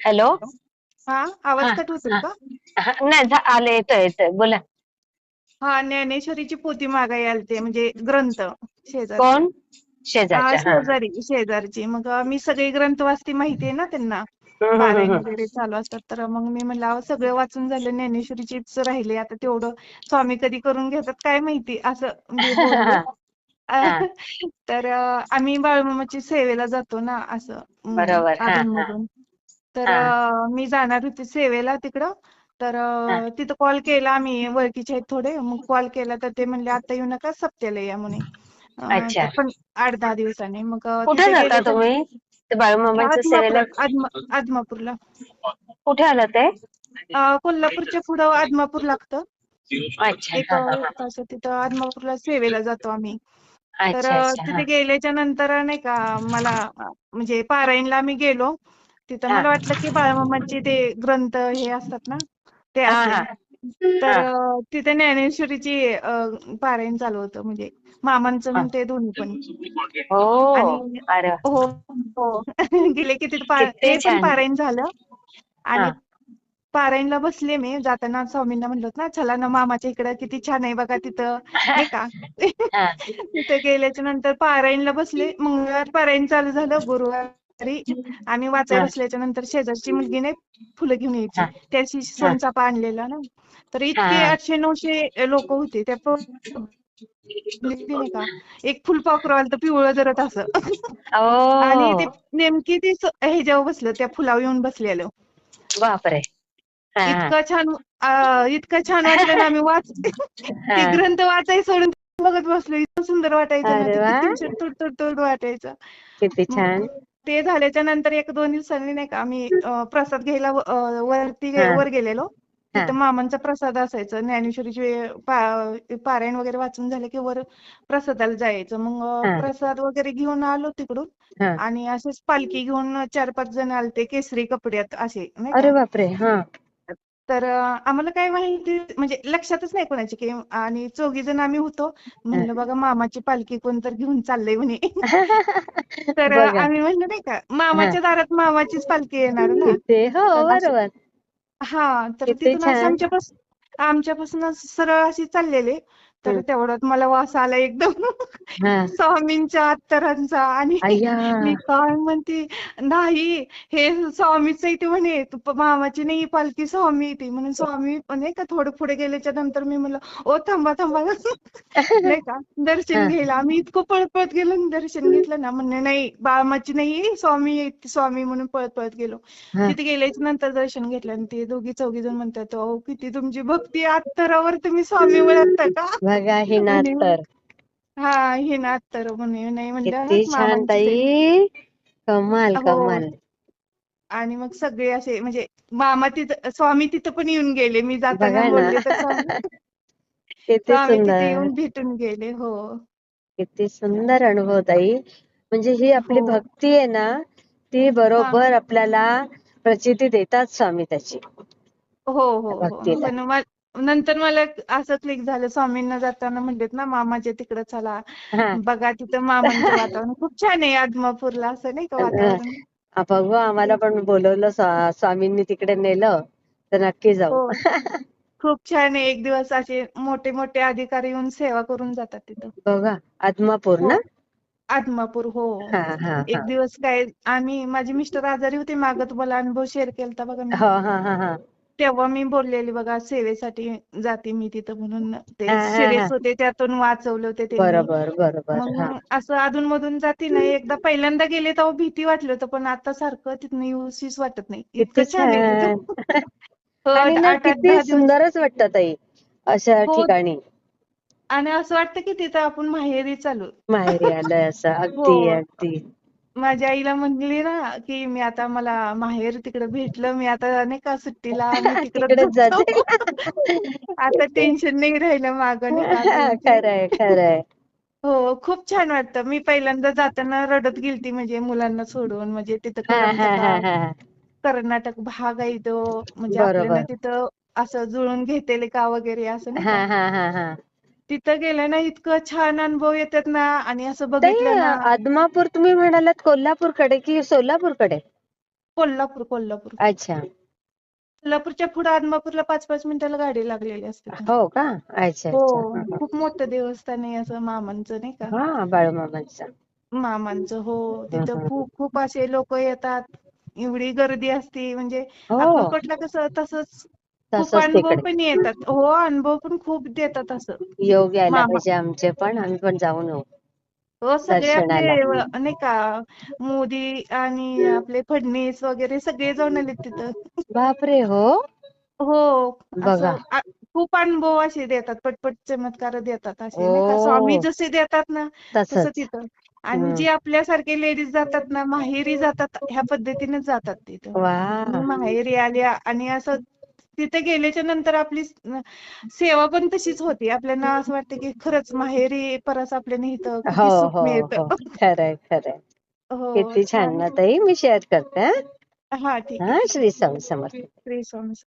Hello? हा आवाज cut होतोय हा. का? नाही झा- आलं येतोय येतोय. बोला. हा ज्ञानेश्वरीची पोथी मागाय आलते म्हणजे ग्रंथ शेजारचे. कोण? हा शेजारच्या हा हा. शेजारी शेजारची. मग मी सगळी ग्रंथ वाचते माहितीये ना त्यांना. हम्म, हम्म, पारायण हम्म. वगैरे चालू असतात. तर मग मी म्हणलं अहो सगळं वाचून झालं ज्ञानेश्वरीचीच राहिली. आता तेवढं स्वामी कधी करून घेतात काय माहिती? असं मी बोलले. हा, तर अं, आम्ही बाळूमामाची सेवेला जातो ना असं बरोबर. हा हा. अधूनमधून तर हा. मी जाणार होते सेवेला तिकडं. तर हा. अं, तिथं कॉल केला आम्ही ओळखीचे आहेत थोडे. मग कॉल केला तर ते म्हणले आता येऊ नका सप्त्याला या म्हणे. अं, अच्छा. पण आठ दहा दिवसांनी. मग अं, कुठे तिथे जाता तुम्ही? ते बाळूमामांच्या आदमापूर सेवेला? आदमा आदमापूरला. कुठे आलं ते? अं, कोल्हापूरच्या पुढं आदमापूर लागतं. अच्छा. एक हा अं, हा हा. तास तिथं आदमापूरला सेवेला जातो आम्ही. तर अच्छा अं, अच्छा हा. तिथे गेल्याच्यानंतर नाही का मला म्हणजे पारायणला आम्ही गेलो. तिथं मला वाटलं की बाळूमामाचे ते ग्रंथ हे असतात ना ते तर तिथे ज्ञानेश्वरीची पारायण चालू होतं म्हणजे मामांचं ते दोन्ही पण. हो. हो हो. गेले की तिथे ते पण पारायण झालं. आणि पारायणला बसले मी जाताना स्वामींना म्हणलं ना चला ना मामाच्या इकडं किती छान आहे बघा तिथं नाही का? तिथे गेल्याच्यानंतर पारायणला बसले. मंगळवार पारायण चालू झालं गुरुवारी आम्ही वाचाय हा. बसल्याच्या नंतर शेजारची मुलगी नाही फुलं घेऊन यायची. हा. त्या दिवशी हा आणलेला ना. तर हा. इतके आठशे नऊशे लोक होते. त्या का एक फुलपाखरू आलं तर पिवळं जरत असं. आणि ते नेमकी ती स- ह्याच्यावर बसलं त्या फुलावर येऊन बसलेलं. बापरे. हा. हा इतकं छान इतकं छान वाटलं ना आम्ही वाच ते हा. ग्रंथ वाचाय सोडून बघत बसलो. इतकं सुंदर वाटायचं ना. अरे ते वा. किती तुड तुड तुड वाटायचं. किती छान. ते झाल्याच्यानंतर एक दोन दिवसांनी नाही का आम्ही प्रसाद घ्यायला वरती वर गेलेलो. तिथं मामांचा प्रसाद असायचा. ज्ञानेश्वरीचे पारायण वगैरे वाचून झालं की वर प्रसादाला जायचं. मग प्रसाद वगैरे घेऊन आलो तिकडून. आणि असेच पालखी घेऊन चार पाच जण आलते केसरी कपड्यात असे नाही अरे का बापरे तर आम्हाला काय माहिती म्हणजे लक्षातच नाही कोणाची की आणि चौघी जण आम्ही होतो. म्हणलं बघा मामाची पालखी कोणतर घेऊन चाललंय म्हणे. तर आम्ही म्हणलं नाही का मामाच्या दारात मामाचीच पालखी येणार ना. हो तर हा तर तिथून आमच्यापासून आमच्यापासून सरळ अशी चाललेले. तर हम्म. तेवढ्यात मला वास आला एकदम. हा. स्वामींच्या अत्तरांचा आणि मी काय म्हणते नाही हे स्वामीच ते म्हणे मामाची नाही ही पालखी स्वामी आहे ती म्हणून स्वामी नाही का थोडं पुढे गेल्याच्यानंतर मी म्हणलं ओ थांबा थांबा. नाही का? दर्शन हा. घ्यायला. आम्ही इतकं पळत पळत गेलो दर्शन घेतलं ना. म्हणणे नाही बाळमाची नाही स्वामी स्वामी म्हणून पळत पळत गेलो. हा. तिथे गेल्याच्यानंतर दर्शन घेतलं आणि ते दोघी चौघी जण म्हणतात अहो किती तुमची भक्ती अत्तरावर तुम्ही स्वामी ओळखता का? बघा ही नात म्हणे तर. हा हे ना अत्तर म्हणे नाही म्हणलं किती छान ताई. कमाल हो. कमाल. आणि मग सगळे असे म्हणजे मामा तिथं स्वामी तिथं पण येऊन गेले. मी जाताना बघा ना. बोलले तर स्वामी किती स्वामी तिथे सुंदर. येऊन भेटून गेले हो. किती सुंदर अनुभव ताई. म्हणजे ही आपली हो. भक्ती आहे ना ती हा बरोबर आपल्याला प्रचिती देतात स्वामी त्याची. हो हो हो. भक्तीला. पण म- नंतर मला असं क्लिक झालं. स्वामींना जाताना म्हणलेत ना मामाच्या तिकडं चला. बघा तिथं मामांचं वातावरण खूप छान आहे आदमापूरला. असं नाही का वातावरण? बघू. आम्हाला पण बोलवलं स्वा- स्वामींनी तिकडे नेलं तर नक्की जाऊ. हो. खूप छान आहे. एक दिवस असे मोठे मोठे अधिकारी येऊन सेवा करून जातात तिथं. बघा. आदमापूर हो. ना? आदमापूर हो. हा हा हा. एक दिवस काय आम्ही माझे मिस्टर आजारी होते मागं. तुम्हाला अनुभव शेअर केलता बघा हा हा हा हा. तेव्हा मी बोललेली बघा सेवेसाठी जाते मी तिथं म्हणून. ते हा हा सिरियस होते त्यातून वाचवले होते त्यांनी. बरोबर बरोबर हा. मग असं अधून मधून जाते ना एकदा पहिल्यांदा गेले तेव्हा भीती वाटली होतं पण आता सारखं तिथनं येऊशीच वाटत नाही. किती इतकं छान आहे छान. तिथं हो आणि ना आठ आठ किती दिवस. सुंदरच वाटतं ताई अशा हो. ठिकाणी. आणि असं वाटतं की तिथं आपण माहेरी चालू. माहेरी आलंय असं. हो. अगदी अगदी. माझ्या आईला म्हणली ना की मी आता मला माहेर तिकडं भेटलं मी आता नाही का सुट्टीला मी तिकडच जाते. आता टेन्शन नाही राहिलं मागं नाही का जायचं खरंय खरंय. हो खूप छान वाटतं. मी पहिल्यांदा जाताना रडत गेलती म्हणजे मुलांना सोडून म्हणजे तिथं हा हा हा हा. कर्नाटक भाग आहे तो. म्हणजे आपल्याला तिथं असं जुळून घेतेले का वगैरे असं नाही हा का? हा हा हा. तिथं गेलं ना इतकं छान अनुभव येतात ना आणि असं ताई बघितलं ना. आदमापूर तुम्ही म्हणालात कोल्हापूरकडे कि सोलापूरकडे? कोल्हापूर कोल्हापूर. अच्छा. कोल्हापूरच्या पुढे आदमापूरला पाच पाच मिनिटाला गाडी लागलेली असते हो का? अच्छा हो अच्छा. खूप मोठं देवस्थान आहे असं मामांचं नाही का? हा बाळूमामांचा. मामांचं हो. तिथं. खूप खूप असे लोक येतात. एवढी गर्दी असते. म्हणजे हो. अक्कलकोटला कसं तसंच खूप अनुभव पण येतात. हो अनुभव पण खूप देतात असं. योग यायला पाहिजे आमचे पण आम्ही पण जाऊन येऊ. हो सगळे आपले नाही का मोदी आणि आपले फडणवीस वगैरे सगळे जाऊन आले तिथं. बापरे हो? हो बघा. खूप अनुभव असे देतात पटपट चमत्कार देतात असे नाही का? ओ स्वामी जसे देतात ना तसं तिथं. आणि जे आपल्यासारखे लेडीज जातात ना माहेरी जातात ह्या पद्धतीने जातात तिथं. माहेरी आले आणि असं तिथे गेल्याच्यानंतर आपली सेवा पण तशीच होती. आपल्याला असं वाटतं की खरंच माहेरी परत आपल्याला इथं हो हो हो. खरंय खरंय. हो किती छान ना ताई. मी शेअर करते हा. हा ठीक हा श्री स्वामी समर्थ. श्री स्वामी